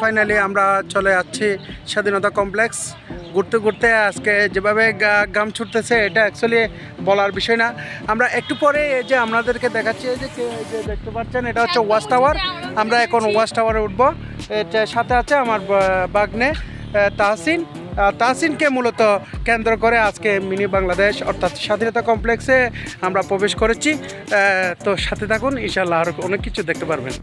Finally আমরা চলে যাচ্ছি স্বাধীনতা কমপ্লেক্স ঘুরতে ঘুরতে আজকে যেভাবে গাম ছুটতেছে, এটা অ্যাকচুয়ালি বলার বিষয় না। আমরা একটু পরে এই যে আপনাদেরকে দেখাচ্ছি যে যে দেখতে পাচ্ছেন, এটা হচ্ছে ওয়াচ টাওয়ার। আমরা এখন ওয়াচ টাওয়ারে উঠবো। এটা সাথে আছে আমার বাগনে তাহসিন। তাহসিনকে মূলত কেন্দ্র করে আজকে মিনি বাংলাদেশ, অর্থাৎ স্বাধীনতা কমপ্লেক্সে আমরা প্রবেশ করেছি। তো সাথে থাকুন ইনশাল্লাহ আরও অনেক কিছু দেখতে পারবেন।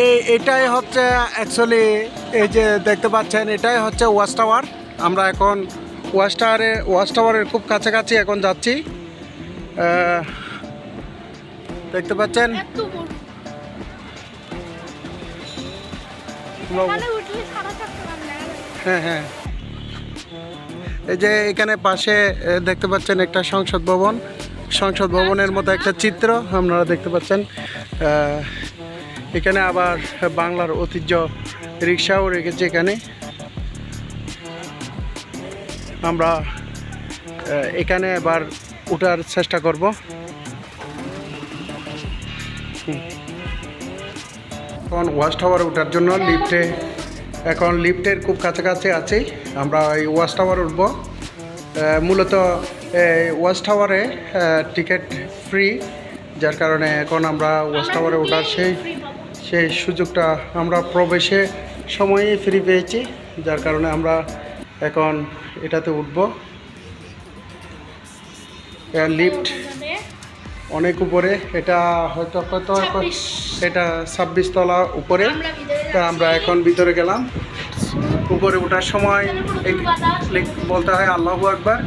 এই এটাই হচ্ছে অ্যাকচুয়ালি এই যে দেখতে পাচ্ছেন এটাই হচ্ছে ওয়াচ টাওয়ার। আমরা এখন ওয়াচ টাওয়ারে ওয়াচ টাওয়ারের খুব কাছাকাছি এখন যাচ্ছি। দেখতে পাচ্ছেন। হ্যাঁ হ্যাঁ। এই যে এখানে পাশে দেখতে পাচ্ছেন একটা সংসদ ভবন। সংসদ ভবনের মতো একটা চিত্র আপনারা দেখতে পাচ্ছেন। এখানে আবার বাংলার ঐতিহ্য রিক্সাও রেখেছে এখানে। আমরা এখানে এবার ওঠার চেষ্টা করব। এখন ওয়াচ টাওয়ারে ওঠার জন্য লিফটে, এখন লিফটের খুব কাছাকাছি আছি। আমরা এই ওয়াচ টাওয়ার উঠব। মূলত ওয়াচ টাওয়ারে টিকিট ফ্রি যার কারণে এখন আমরা ওয়াচ টাওয়ারে ওঠার সেই সেই সুযোগটা আমরা প্রবেশে সময়ই ফ্রি পেয়েছি যার কারণে আমরা এখন এটাতে উঠব। লিফট অনেক উপরে এটা হয়তো হয়তো ছাব্বিশ। এটা ছাব্বিশ তলা উপরে। আমরা তা আমরা এখন ভিতরে গেলাম। উপরে ওঠার সময় বলতে হয় আল্লাহু আকবার।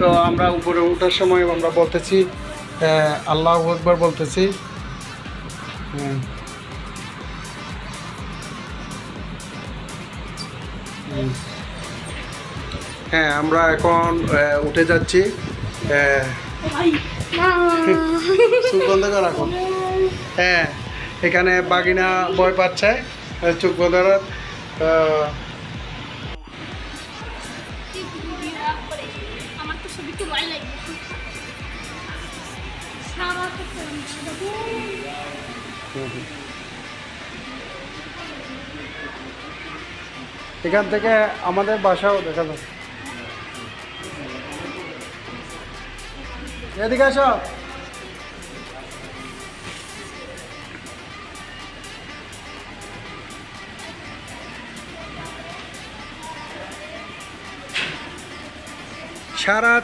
তো আমরা উপরে ওঠার সময় আমরা বলতেছি আল্লাহ আকবার বলতেছি। হ্যাঁ আমরা এখন উঠে যাচ্ছি। চোখ বন্ধ হ্যাঁ এখানে বাগিনা ভয় পাচ্ছে চোখ বন্ধ ছবিতে ভয় লাগবে এখান থেকে আমাদের বাসাও দেখা যায় এদিকে আসো। সারা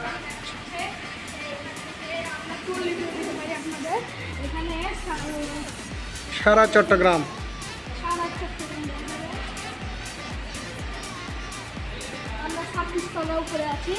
সারা সারা চট্টগ্রাম সারা চট্টগ্রাম দেখা যাবে। আমরা ছাব্বিশ তলা উপরে আছি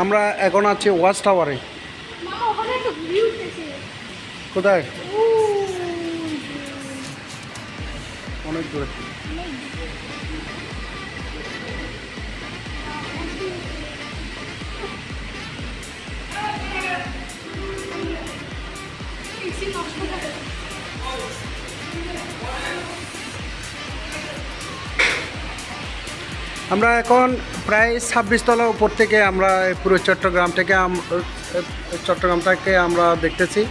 আমরা এখন আছি ওয়াচ টাওয়ারে। কোথায়? অনেক দূরে। নষ্ট আমরা এখন প্রায় ছাব্বিশ তলা উপর থেকে আমরা পুরো চট্টগ্রাম থেকে আম- চট্টগ্রাম থেকে আমরা দেখতেছি।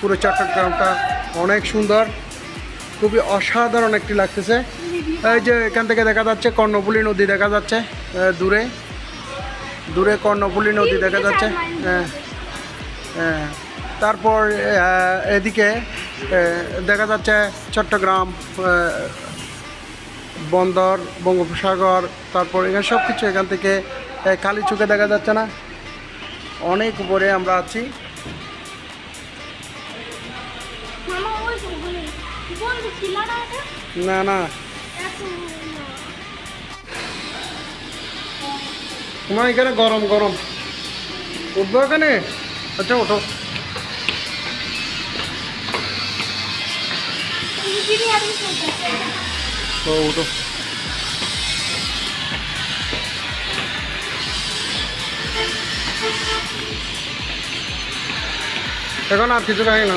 পুরো চট্টগ্রামটা অনেক সুন্দর, খুবই অসাধারণ একটি লাগতেছে। এই যে এখান থেকে দেখা যাচ্ছে কর্ণফুলী নদী দেখা যাচ্ছে দূরে। দূরে কর্ণফুলী নদী দেখা যাচ্ছে তারপর এদিকে দেখা যাচ্ছে চট্টগ্রাম বন্দর বঙ্গোপসাগর তারপর এখানে সব কিছু এখান থেকে কালি চোখে দেখা যাচ্ছে না। অনেক উপরে আমরা আছি। না না। তোমার এখানে গরম গরম। উঠবো এখানে? আচ্ছা ওঠো। করতেছে তো উঠো এখন আর কিছু রাখি না